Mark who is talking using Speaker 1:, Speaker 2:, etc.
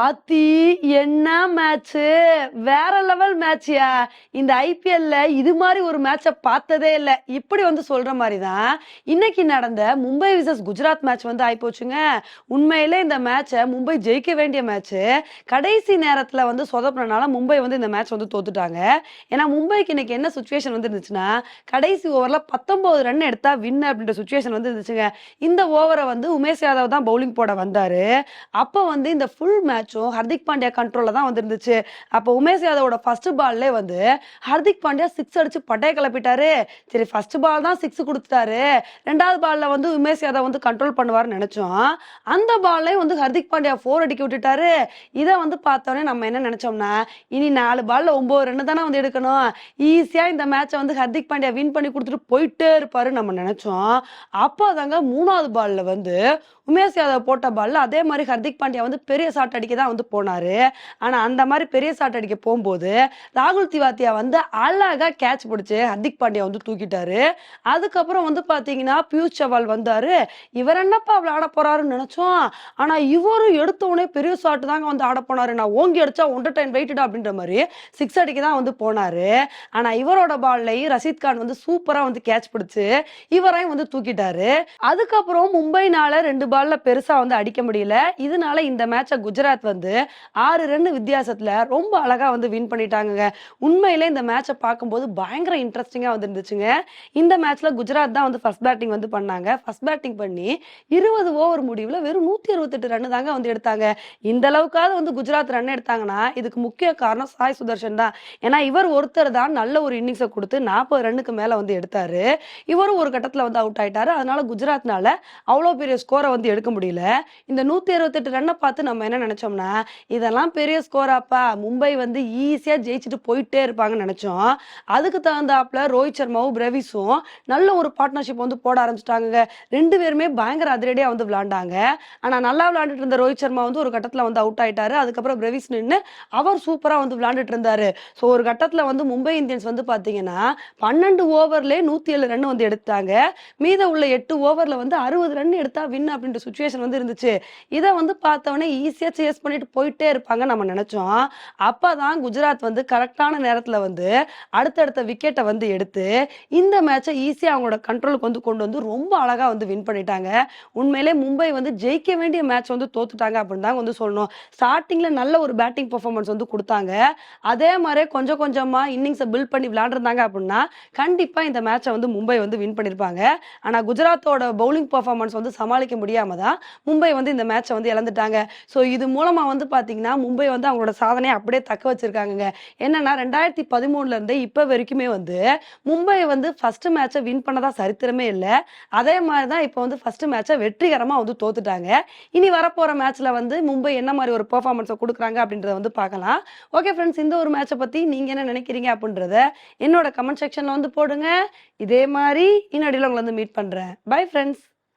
Speaker 1: ஆத்தி என்ன மேட்ச்சு வேற லெவல் மேட்ச்யா இந்த ஐபிஎல்ல இது மாதிரி ஒரு மேட்சை பார்த்ததே இல்லை. இப்படி வந்து சொல்ற மாதிரி தான் இன்னைக்கு நடந்த மும்பை விசஸ் குஜராத் மேட்ச் வந்து ஆயிப்போச்சுங்க உண்மையிலே இந்த மேட்சை மும்பை ஜெயிக்க வேண்டிய மேட்ச் கடைசி நேரத்தில் வந்து சொதப்புறனால மும்பை வந்து இந்த மேட்ச் வந்து தோத்துட்டாங்க. ஏன்னா மும்பைக்கு இன்னைக்கு என்ன சுச்சுவேஷன் வந்து இருந்துச்சுன்னா கடைசி ஓவரில் பத்தொன்பது ரன் எடுத்தா வின் அப்படின்ற சுச்சுவேஷன் வந்து இருந்துச்சுங்க. இந்த ஓவரை வந்து உமேஷ் யாதவ் தான் பவுலிங் போட வந்தாரு. அப்போ வந்து இந்த ஃபுல் மேட்ச் மேட்சும் ஹர்திக் பாண்டியா கண்ட்ரோலில் தான் வந்துருந்துச்சு. அப்போ உமேஷ் யாதவோட ஃபர்ஸ்ட் பால்லே வந்து ஹர்திக் பாண்டியா சிக்ஸ் அடிச்சு பட்டையை கிளப்பிட்டாரு. சரி ஃபர்ஸ்ட் பால் தான் சிக்ஸ் கொடுத்துட்டாரு. ரெண்டாவது பாலில் வந்து உமேஷ் யாதவ் வந்து கண்ட்ரோல் பண்ணுவார்னு நினச்சோம். அந்த பால்லையும் வந்து ஹர்திக் பாண்டியா ஃபோர் அடிக்க விட்டுட்டாரு. இதை வந்து பார்த்தோன்னே நம்ம என்ன நினச்சோம்னா இனி நாலு பாலில் ஒம்பது ரன் தானே வந்து எடுக்கணும். ஈஸியாக இந்த மேட்சை வந்து ஹர்திக் பாண்டியா வின் பண்ணி கொடுத்துட்டு போயிட்டே இருப்பாரு நம்ம நினச்சோம். அப்போ தாங்க மூணாவது பாலில் வந்து உமேஷ் யாதவ் போட்ட பாலில் அதே மாதிரி ஹர்திக் பாண்டியா வந்து பெரிய ஷாட் அடிக்க தான் வந்து போனார். ஆனால் அந்த மாதிரி பெரிய ஷாட் அடிக்க போகும்போது ராகுல் திவாத்தியா வந்து அழகா கேட்ச் பிடிச்சி ஹர்திக் பாண்டியா வந்து தூக்கிட்டாரு. அதுக்கப்புறம் வந்து பார்த்தீங்கன்னா பியூஷ் சவால் வந்தார். இவர் என்னப்பா அவள் ஆட போகிறாருன்னு நினச்சோம். ஆனால் இவரும் எடுத்த உடனே பெரிய ஷாட் தாங்க வந்து ஆட போனார். நான் ஓங்கி அடித்தா ஒன்றரை டைம் வெயிட்டடா அப்படின்ற மாதிரி சிக்ஸ் அடிக்க தான் வந்து போனாரு. ஆனால் இவரோட பால்லையும் ரஷீத் கான் வந்து சூப்பராக வந்து கேட்ச் பிடிச்சி இவரையும் வந்து தூக்கிட்டாரு. அதுக்கப்புறம் மும்பைனால ரெண்டு பால்ல பெருசா வந்து அடிக்க முடியல. இதனால இந்த மேட்சை குஜராத் வந்து ஆறு ரன் வித்தியாசத்துல ரொம்ப அழகா வந்து வின் பண்ணிட்டாங்க உண்மையிலே இந்த மேட்சை பார்க்கும்போது பயங்கர இன்ட்ரெஸ்டிங்கா வந்து இருந்துச்சுங்க இந்த மேட்ச்ல குஜராத் தான் வந்து ஃபர்ஸ்ட் பேட்டிங் வந்து பண்ணாங்க. ஃபர்ஸ்ட் பேட்டிங் பண்ணி இருபது ஓவர் முடிவுல வெறும் நூத்தி அறுபத்தெட்டு ரன் தாங்க வந்து எடுத்தாங்க. இந்த அளவுக்காவது வந்து குஜராத் ரன் எடுத்தாங்கன்னா இதுக்கு முக்கிய காரணம் சாய் சுதர்ஷன் தான். ஏன்னா இவர் ஒருத்தர் தான் நல்ல ஒரு இன்னிங்ஸை கொடுத்து நாற்பது ரன்னுக்கு மேல வந்து எடுத்தாரு. இவரும் ஒரு கட்டத்துல வந்து அவுட் ஆயிட்டாரு. அதனால குஜராத்னால அவ்வளோ பெரிய ஸ்கோரை வந்து எடுக்க முடியல. இந்த நூத்தி அறுபத்தெட்டு ரன்னை பார்த்து நம்ம என்ன நினைச்சோம்னா இதெல்லாம் பெரிய ஸ்கோராப்பா மும்பை வந்து ஈஸியா ஜெயிச்சுட்டு போயிட்டே இருப்பாங்கன்னு நினைச்சோம். அதுக்கு தகுந்தாப்புல ரோஹித் சர்மாவும் பிரவிஸும் நல்ல ஒரு பார்ட்னர்ஷிப் வந்து போட ஆரம்பிச்சிட்டாங்க ரெண்டு பேருமே பயங்கர அதிரடியா வந்து விளாண்டாங்க. ஆனா நல்லா விளாண்டுட்டு இருந்த ரோஹித் சர்மா வந்து ஒரு கட்டத்துல வந்து அவுட் ஆயிட்டாரு. அதுக்கப்புறம் பிரவிஸ் நின்று அவர் சூப்பரா வந்து விளாண்டுட்டு இருந்தாரு. ஸோ ஒரு கட்டத்துல வந்து மும்பை இந்தியன்ஸ் வந்து பாத்தீங்கன்னா பன்னெண்டு ஓவர்லயே நூத்தி ஏழு ரன் வந்து எடுத்தாங்க. மீத உள்ள எட்டு ஓவர்ல வந்து அறுபது ரன் எடுத்தா வின் அப்படின்ற சுச்சுவேஷன் வந்து இருந்துச்சு. இதை வந்து பார்த்தவொடனே ஈஸியா ஃபேஸ் பண்ணிட்டு போயிட்டே இருப்பாங்க நம்ம நினைச்சோம். அப்பதான் குஜராத் வந்து கரெக்டான நேரத்துல வந்து அடுத்தடுத்த விக்கெட்டை வந்து எடுத்து இந்த மேட்சை ஈஸியாக அவங்களோட கண்ட்ரோலுக்கு வந்து கொண்டு வந்து ரொம்ப அழகா வந்து வின் பண்ணிட்டாங்க. உண்மையிலே மும்பை வந்து ஜெயிக்க வேண்டிய மேட்ச் வந்து தோத்துட்டாங்க அப்படின்னு தான் வந்து சொல்லணும். ஸ்டார்டிங்ல நல்ல ஒரு பேட்டிங் பர்ஃபார்மன்ஸ் வந்து கொடுத்தாங்க. அதே மாதிரி கொஞ்சம் கொஞ்சமா இன்னிங்ஸை பில்ட் பண்ணி விளையாண்டுருந்தாங்க அப்படின்னா கண்டிப்பா இந்த மேட்சை வந்து மும்பை வந்து வின் பண்ணியிருப்பாங்க ஆனா குஜராத்தோட பவுலிங் பர்ஃபார்மன்ஸ் வந்து சமாளிக்க முடியாம தான் மும்பை வந்து இந்த மேட்சை வந்து இழந்துட்டாங்க. ஸோ இது மூலம் மூலமாக வந்து பார்த்தீங்கன்னா மும்பை வந்து அவங்களோட சாதனையை அப்படியே தக்க வச்சிருக்காங்க என்னன்னா ரெண்டாயிரத்தி பதிமூணுலேருந்து இப்போ வரைக்குமே வந்து மும்பை வந்து ஃபர்ஸ்ட் மேட்சை வின் பண்ணதா சரித்திரமே இல்லை. அதே மாதிரி தான் இப்போ வந்து ஃபர்ஸ்ட் மேட்சை வெற்றிகரமாக வந்து தோத்துட்டாங்க. இனி வரப்போகிற மேட்ச்சில் வந்து மும்பை என்ன மாதிரி ஒரு பெர்ஃபார்மன்ஸை கொடுக்குறாங்க அப்படின்றத வந்து பார்க்கலாம். ஓகே ஃப்ரெண்ட்ஸ் இந்த ஒரு மேட்சை பற்றி நீங்கள் என்ன நினைக்கிறீங்க அப்படின்றத என்னோட கமெண்ட் செக்ஷனில் வந்து போடுங்க. இதே மாதிரி இன்னடியில் உங்களை வந்து மீட் பண்ணுறேன் பை ஃப்ரெண்ட்ஸ்